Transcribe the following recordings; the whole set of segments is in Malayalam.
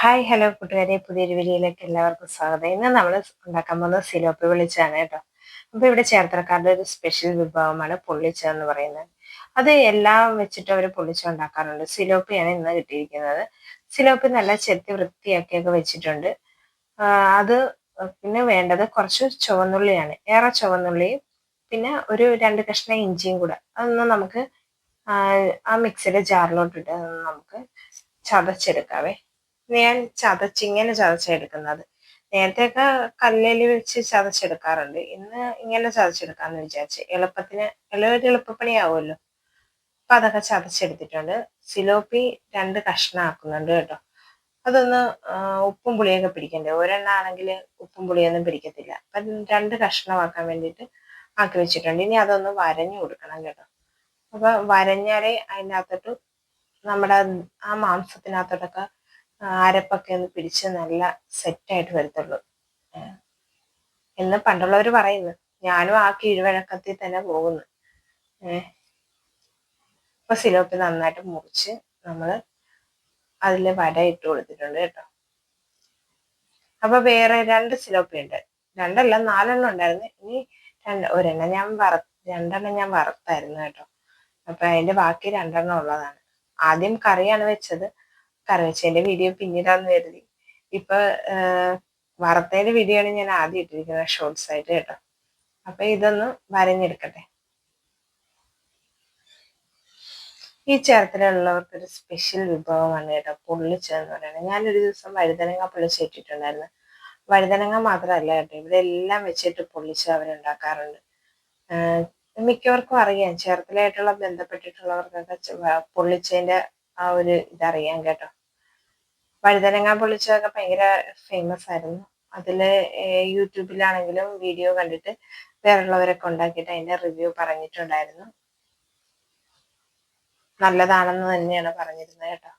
ഹായ് ഹലോ കൂട്ടുകാരെ. പുതിയൊരു വീഡിയോയിലേക്ക് എല്ലാവർക്കും സ്വാഗതം. ഇന്ന് നമ്മൾ ഉണ്ടാക്കാൻ പോകുന്ന സിലോപ്പി വിളിച്ചാണ് കേട്ടോ. അപ്പൊ ഇവിടെ ചേർത്തലക്കാരുടെ ഒരു സ്പെഷ്യൽ വിഭവമാണ് പൊള്ളിച്ച എന്ന് പറയുന്നത്. അത് എല്ലാം വെച്ചിട്ട് അവർ പൊള്ളിച്ച ഉണ്ടാക്കാറുണ്ട്. സിലോപ്പിയാണ് ഇന്ന് കിട്ടിയിരിക്കുന്നത്. സിലോപ്പി നല്ല ചെത്തി വൃത്തിയാക്കിയൊക്കെ വെച്ചിട്ടുണ്ട്. അത് പിന്നെ വേണ്ടത് കുറച്ച് ചുവന്നുള്ളിയാണ്. ഏറെ ചുവന്നുള്ളിയും പിന്നെ ഒരു രണ്ട് കഷ്ണം ഇഞ്ചിയും കൂടെ. അതൊന്ന് നമുക്ക് ആ മിക്സിയുടെ ജാറിലോട്ടിട്ട് നമുക്ക് ചതച്ചെടുക്കാവേ. ഞാൻ ചതച്ചിങ്ങനെ ചതച്ചെടുക്കുന്നത്. നേരത്തെയൊക്കെ കല്ലിൽ വെച്ച് ചതച്ചെടുക്കാറുണ്ട്. ഇന്ന് ഇങ്ങനെ ചതച്ചെടുക്കാന്ന് വിചാരിച്ചു. എളുപ്പത്തിന് എളുപ്പം എളുപ്പപ്പണിയാവുമല്ലോ. അപ്പൊ അതൊക്കെ ചതച്ചെടുത്തിട്ടുണ്ട്. സിലോപ്പി രണ്ട് കഷ്ണം ആക്കുന്നുണ്ട് കേട്ടോ. അതൊന്ന് ഉപ്പും പുളിയൊക്കെ പിടിക്കണ്ടേ? ഒരെണ്ണ ആണെങ്കിൽ ഉപ്പും പുളിയൊന്നും പിടിക്കത്തില്ല. അപ്പൊ രണ്ട് കഷ്ണമാക്കാൻ വേണ്ടിയിട്ട് ആക്കി വെച്ചിട്ടുണ്ട്. ഇനി അതൊന്ന് വരഞ്ഞു കൊടുക്കണം കേട്ടോ. അപ്പൊ വരഞ്ഞാലേ അതിനകത്തോട്ട് നമ്മുടെ ആ മാംസത്തിനകത്തോട്ടൊക്കെ അരപ്പൊക്കെ ഒന്ന് പിടിച്ച് നല്ല സെറ്റായിട്ട് വരത്തുള്ളൂ. എന്ന് പണ്ടുള്ളവർ പറയുന്നു. ഞാനും ആ കീഴ്വഴക്കത്തിൽ തന്നെ പോകുന്നു. ഏഹ് സിലോപ്പി നന്നായിട്ട് മുറിച്ച് നമ്മൾ അതിൽ വട ഇട്ട് കൊടുത്തിട്ടുണ്ട് കേട്ടോ. അപ്പൊ വേറെ രണ്ട് സിലോപ്പി ഉണ്ട് രണ്ടല്ല നാലെണ്ണം ഉണ്ടായിരുന്നു. ഇനി രണ്ട് ഒരെണ്ണം ഞാൻ വറ രണ്ടെണ്ണം ഞാൻ വറുത്തായിരുന്നു കേട്ടോ. അപ്പൊ അതിന്റെ ബാക്കി രണ്ടെണ്ണം ഉള്ളതാണ്. ആദ്യം കറിയാണ് വെച്ചത്. കറിവച്ചതിന്റെ വീഡിയോ പിന്നീടാന്ന് കരുതി. ഇപ്പൊ വറുത്തതിന്റെ വീഡിയോ ആണ് ഞാൻ ആദ്യം ഇട്ടിരിക്കുന്നത് ഷോർട്സ് ആയിട്ട് കേട്ടോ. അപ്പൊ ഇതൊന്ന് വരഞ്ഞെടുക്കട്ടെ. ഈ ചേർത്തലുള്ളവർക്ക് ഒരു സ്പെഷ്യൽ വിഭവമാണ് കേട്ടോ പൊള്ളിച്ചതെന്ന് പറയുന്നത്. ഞാനൊരു ദിവസം വഴുതനങ്ങ പൊള്ളിച്ചിട്ടിട്ടുണ്ടായിരുന്നു വഴുതനങ്ങ മാത്രമല്ല കേട്ടോ ഇവിടെ എല്ലാം വെച്ചിട്ട് പൊള്ളിച്ച് അവരുണ്ടാക്കാറുണ്ട്. മിക്കവർക്കും അറിയാം ചേർത്തലായിട്ടുള്ള ബന്ധപ്പെട്ടിട്ടുള്ളവർക്കൊക്കെ പൊള്ളിച്ചതിന്റെ ആ ഒരു ഇതറിയാം കേട്ടോ. വഴുതനങ്ങ പൊള്ളിച്ചതൊക്കെ ഭയങ്കര ഫേമസ് ആയിരുന്നു. അതിൽ യൂട്യൂബിലാണെങ്കിലും വീഡിയോ കണ്ടിട്ട് വേറുള്ളവരൊക്കെ ഉണ്ടാക്കിയിട്ട് അതിന്റെ റിവ്യൂ പറഞ്ഞിട്ടുണ്ടായിരുന്നു. നല്ലതാണെന്ന് തന്നെയാണ് പറഞ്ഞിരുന്നത് കേട്ടോ.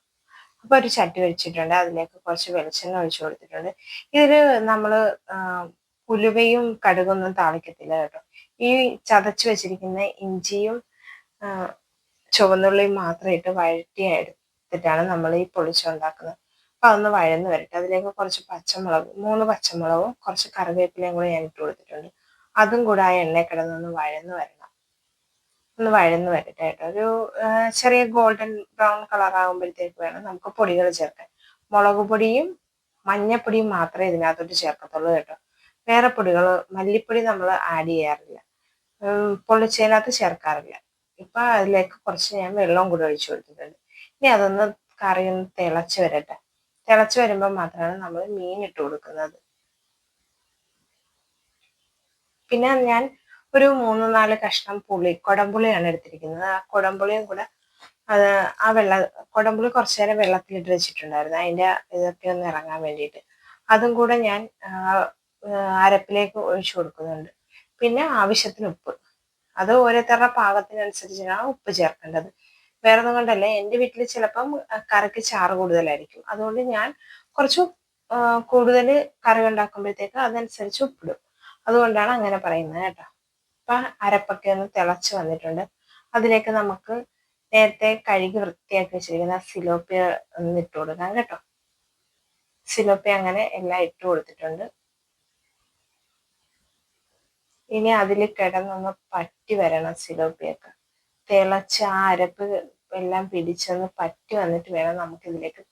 അപ്പൊ ഒരു ചട്ടി വെച്ചിട്ടുണ്ട്. അതിലേക്ക് കുറച്ച് വെളിച്ചെണ്ണ ഒഴിച്ചു കൊടുത്തിട്ടുണ്ട്. ഇതിൽ നമ്മൾ ഉലുവയും കടുകൊന്നും താളിക്കത്തില്ല കേട്ടോ. ഈ ചതച്ച് വെച്ചിരിക്കുന്ന ഇഞ്ചിയും ചുവന്നുള്ളിയും മാത്രം ഇട്ട് വഴറ്റി എടുത്തിട്ടാണ് നമ്മൾ ഈ പൊളിച്ചുണ്ടാക്കുന്നത്. അപ്പൊ അതൊന്ന് വഴന്ന് വരട്ടെ. അതിലേക്ക് കുറച്ച് പച്ചമുളക് മൂന്ന് പച്ചമുളകും കുറച്ച് കറിവേപ്പിലയും കൂടെ ഞാൻ ഇട്ട് കൊടുത്തിട്ടുണ്ട്. അതും കൂടെ ആ എണ്ണ കിടന്നൊന്ന് വഴന്ന് വരണം. ഒന്ന് വഴന്ന് വരട്ടെ കേട്ടോ. ഒരു ചെറിയ ഗോൾഡൻ ബ്രൗൺ കളർ ആകുമ്പോഴത്തേക്ക് വേണം നമുക്ക് പൊടികൾ ചേർക്കാൻ. മുളക് പൊടിയും മഞ്ഞപ്പൊടിയും മാത്രമേ ഇതിനകത്തോട്ട് ചേർക്കത്തുള്ളൂ കേട്ടോ. വേറെ പൊടികൾ മല്ലിപ്പൊടി നമ്മൾ ആഡ് ചെയ്യാറില്ല. പൊള്ളിച്ചതിനകത്ത് ചേർക്കാറില്ല. ഇപ്പൊ അതിലേക്ക് കുറച്ച് ഞാൻ വെള്ളവും കൂടി ഒഴിച്ചു കൊടുത്തിട്ടുണ്ട്. ഇനി അതൊന്ന് കറി ഒന്ന് തിളച്ച് വരട്ടെ. തിളച്ച് വരുമ്പോൾ മാത്രമാണ് നമ്മൾ മീൻ ഇട്ട് കൊടുക്കുന്നത്. പിന്നെ ഞാൻ ഒരു മൂന്ന് നാല് കഷ്ണം പുളി കൊടംപുളിയാണ് എടുത്തിരിക്കുന്നത്. ആ കൊടംപുളിയും കൂടെ അത് ആ വെള്ള കൊടംപുളി കുറച്ചു നേരം വെള്ളത്തിലിട്ട് വെച്ചിട്ടുണ്ടായിരുന്നു. അതിന്റെ ഇതൊക്കെ ഒന്ന് ഇറങ്ങാൻ വേണ്ടിയിട്ട്. അതും കൂടെ ഞാൻ അരപ്പിലേക്ക് ഒഴിച്ചു കൊടുക്കുന്നുണ്ട്. പിന്നെ ആവശ്യത്തിന് ഉപ്പ്. അത് ഓരോരുത്തരുടെ പാകത്തിനനുസരിച്ചാണ് ഉപ്പ് ചേർക്കേണ്ടത്. വേറെ കൊണ്ടല്ല. എന്റെ വീട്ടിൽ ചിലപ്പം കറിക്ക് ചാറ് കൂടുതലായിരിക്കും. അതുകൊണ്ട് ഞാൻ കുറച്ച് കൂടുതൽ കറി ഉണ്ടാക്കുമ്പോഴത്തേക്ക് അതനുസരിച്ച് ഉപ്പിടും. അതുകൊണ്ടാണ് അങ്ങനെ പറയുന്നത് കേട്ടോ. അപ്പൊ അരപ്പൊക്കെ ഒന്ന് തിളച്ച് വന്നിട്ടുണ്ട്. അതിലേക്ക് നമുക്ക് നേരത്തെ കഴുകി വൃത്തിയാക്കി വെച്ചിരിക്കുന്ന സിലോപ്പിയ ഒന്ന് ഇട്ട് കൊടുക്കാം കേട്ടോ. സിലോപ്പി അങ്ങനെ എല്ലാം ഇട്ട് കൊടുത്തിട്ടുണ്ട്. ഇനി അതിൽ കിടന്നൊന്ന് പറ്റി വരണം സിലോപ്പിയൊക്കെ. തിളച്ച് ആ അരപ്പ് എല്ലാം പിടിച്ചൊന്ന് പറ്റി വന്നിട്ട് വേണം നമുക്കിതിലേക്ക്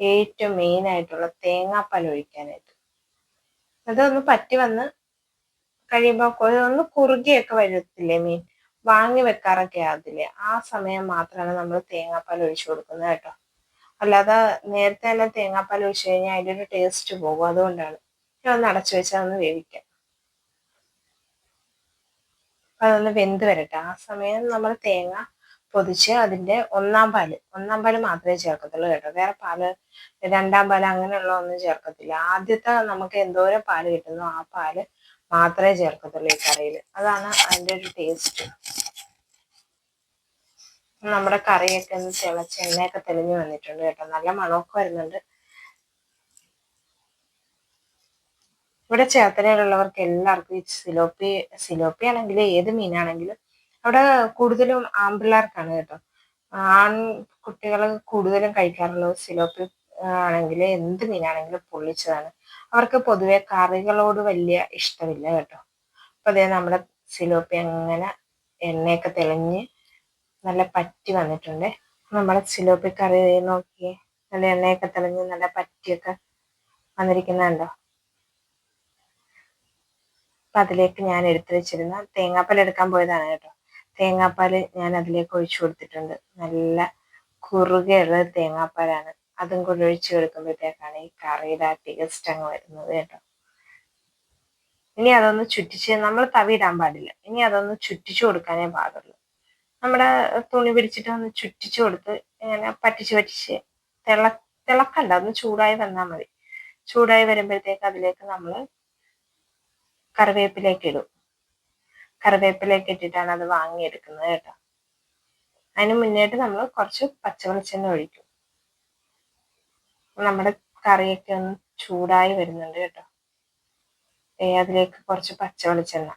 ഏറ്റവും മെയിൻ ആയിട്ടുള്ള തേങ്ങാപ്പാൽ ഒഴിക്കാനായിട്ട്. അതൊന്ന് പറ്റി വന്ന് കഴിയുമ്പോൾ ഒന്ന് കുറുകിയൊക്കെ വരത്തില്ലേ മീൻ? വാങ്ങി വെക്കാറൊക്കെ ആകത്തില്ലേ ആ സമയം മാത്രമാണ് നമ്മൾ തേങ്ങാപ്പാൽ ഒഴിച്ചു കൊടുക്കുന്നത് കേട്ടോ. അല്ലാതെ നേരത്തെ തന്നെ തേങ്ങാപ്പാൽ ഒഴിച്ചു കഴിഞ്ഞാൽ അതിന്റെ ഒരു ടേസ്റ്റ് പോകും. അതുകൊണ്ടാണ്. ഞാൻ ഒന്ന് അടച്ചു വെച്ചാൽ ഒന്ന് വേവിക്കാം. അതൊന്ന് വെന്ത് വരട്ടെ. ആ സമയം നമ്മൾ തേങ്ങ പൊതിച്ച് അതിന്റെ ഒന്നാം പാൽ ഒന്നാം പാൽ മാത്രമേ ചേർക്കത്തുള്ളൂ കേട്ടോ. വേറെ പാൽ രണ്ടാം പാൽ അങ്ങനെയുള്ള ഒന്നും ചേർക്കത്തില്ല. ആദ്യത്തെ നമുക്ക് എന്തോരം പാൽ കിട്ടുന്നു ആ പാൽ മാത്രമേ ചേർക്കത്തുള്ളൂ ഈ കറിയിൽ അതാണ് അതിന്റെ ഒരു ടേസ്റ്റ്. നമ്മുടെ കറിയൊക്കെ ഒന്ന് തിളച്ച് എണ്ണയൊക്കെ തെളിഞ്ഞു വന്നിട്ടുണ്ട് കേട്ടോ. നല്ല മണമൊക്കെ വരുന്നുണ്ട്. ഇവിടെ ചേർത്തലയിലുള്ളവർക്ക് എല്ലാവർക്കും ഈ സിലോപ്പി സിലോപ്പി ആണെങ്കിലും ഏത് മീനാണെങ്കിലും അവിടെ കൂടുതലും ആൺപിള്ളേർക്കാണ് കേട്ടോ. ആൺ കുട്ടികൾ കൂടുതലും കഴിക്കാറുള്ളത് സിലോപ്പി ആണെങ്കിൽ എന്ത് മീനാണെങ്കിലും പൊള്ളിച്ചതാണ്. അവർക്ക് പൊതുവെ കറികളോട് വലിയ ഇഷ്ടമില്ല കേട്ടോ. അപ്പൊ അതേ നമ്മുടെ സിലോപ്പി അങ്ങനെ എണ്ണയൊക്കെ തെളിഞ്ഞ് നല്ല പറ്റി വന്നിട്ടുണ്ട്. നമ്മുടെ സിലോപ്പി കറി നോക്കി നല്ല എണ്ണയൊക്കെ തെളിഞ്ഞ് നല്ല പറ്റിയൊക്കെ വന്നിരിക്കുന്നുണ്ടോ? അപ്പൊ അതിലേക്ക് ഞാൻ എടുത്തു വെച്ചിരുന്ന തേങ്ങാപ്പാൽ എടുക്കാൻ പോയതാണ് കേട്ടോ. തേങ്ങാപ്പാൽ ഞാൻ അതിലേക്ക് ഒഴിച്ചു കൊടുത്തിട്ടുണ്ട്. നല്ല കുറുകയുള്ള തേങ്ങാപ്പാലാണ്. അതും കൂടി ഒഴിച്ചു കൊടുക്കുമ്പോഴത്തേക്കാണ് ഈ കറിയുടെ ആ ടേസ്റ്റ് അങ്ങ് വരുന്നത് കേട്ടോ. ഇനി അതൊന്ന് ചുറ്റിച്ച് നമ്മൾ തവിയിടാൻ പാടില്ല. ഇനി അതൊന്ന് ചുറ്റിച്ചു കൊടുക്കാനേ പാടുള്ളൂ. നമ്മുടെ തുണി പിടിച്ചിട്ട് ഒന്ന് ചുറ്റിച്ചു കൊടുത്ത് ഇങ്ങനെ പറ്റിച്ച് പറ്റിച്ച് തിള തിളക്കണ്ട. ഒന്ന് ചൂടായി വന്നാൽ മതി. ചൂടായി വരുമ്പോഴത്തേക്ക് അതിലേക്ക് നമ്മൾ കറിവേപ്പിലേക്ക് ഇടും. കറിവേപ്പിലേക്ക് ഇട്ടിട്ടാണ് അത് വാങ്ങിയെടുക്കുന്നത് കേട്ടോ. അതിന് മുന്നേട്ട് നമ്മൾ കുറച്ച് പച്ചവെളിച്ചെണ്ണ ഒഴിക്കും. നമ്മുടെ കറിയൊക്കെ ഒന്ന് ചൂടായി വരുന്നുണ്ട് കേട്ടോ. അതിലേക്ക് കുറച്ച് പച്ചവെളിച്ചെണ്ണ.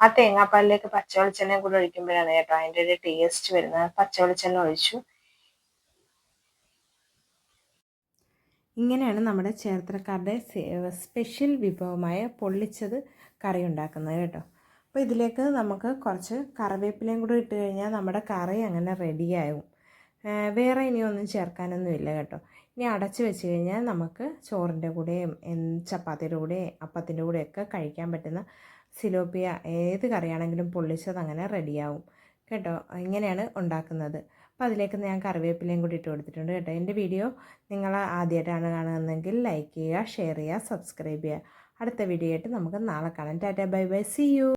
ആ തേങ്ങാപ്പാലിലേക്ക് പച്ചവെളിച്ചെണ്ണയും കൂടെ ഒഴിക്കുമ്പോഴാണ് കേട്ടോ അതിന്റെ ഒരു ടേസ്റ്റ് വരുന്നത്. പച്ചവെളിച്ചെണ്ണ ഒഴിച്ചു. ഇങ്ങനെയാണ് നമ്മുടെ ചേർത്തലക്കാരുടെ സ്പെഷ്യൽ വിഭവമായ പൊള്ളിച്ചത് കറി ഉണ്ടാക്കുന്നത് കേട്ടോ. അപ്പോൾ ഇതിലേക്ക് നമുക്ക് കുറച്ച് കറിവേപ്പിലയും കൂടി ഇട്ട് കഴിഞ്ഞാൽ നമ്മുടെ കറി അങ്ങനെ റെഡിയാവും. വേറെ ഇനിയൊന്നും ചേർക്കാനൊന്നുമില്ല കേട്ടോ. ഇനി അടച്ച് വെച്ച് കഴിഞ്ഞാൽ നമുക്ക് ചോറിന്റെ കൂടെയും ചപ്പാത്തിയുടെ കൂടെയും അപ്പത്തിന്റെ കൂടെയൊക്കെ കഴിക്കാൻ പറ്റുന്ന സിലോപ്പിയ ഏത് കറിയാണെങ്കിലും പൊള്ളിച്ചത് അങ്ങനെ റെഡിയാവും കേട്ടോ. ഇങ്ങനെയാണ് ഉണ്ടാക്കുന്നത്. അപ്പോൾ അതിലേക്ക് ഞാൻ കറിവേപ്പിലയും കൂടി ഇട്ട് കൊടുത്തിട്ടുണ്ട് കേട്ടോ. എന്റെ വീഡിയോ നിങ്ങൾ ആദ്യമായിട്ടാണ് കാണുന്നതെങ്കിൽ ലൈക്ക് ചെയ്യുക ഷെയർ ചെയ്യുക സബ്സ്ക്രൈബ് ചെയ്യുക. അടുത്ത വീഡിയോ ആയിട്ട് നമുക്ക് നാളെ കാണാം. Tata bye bye see you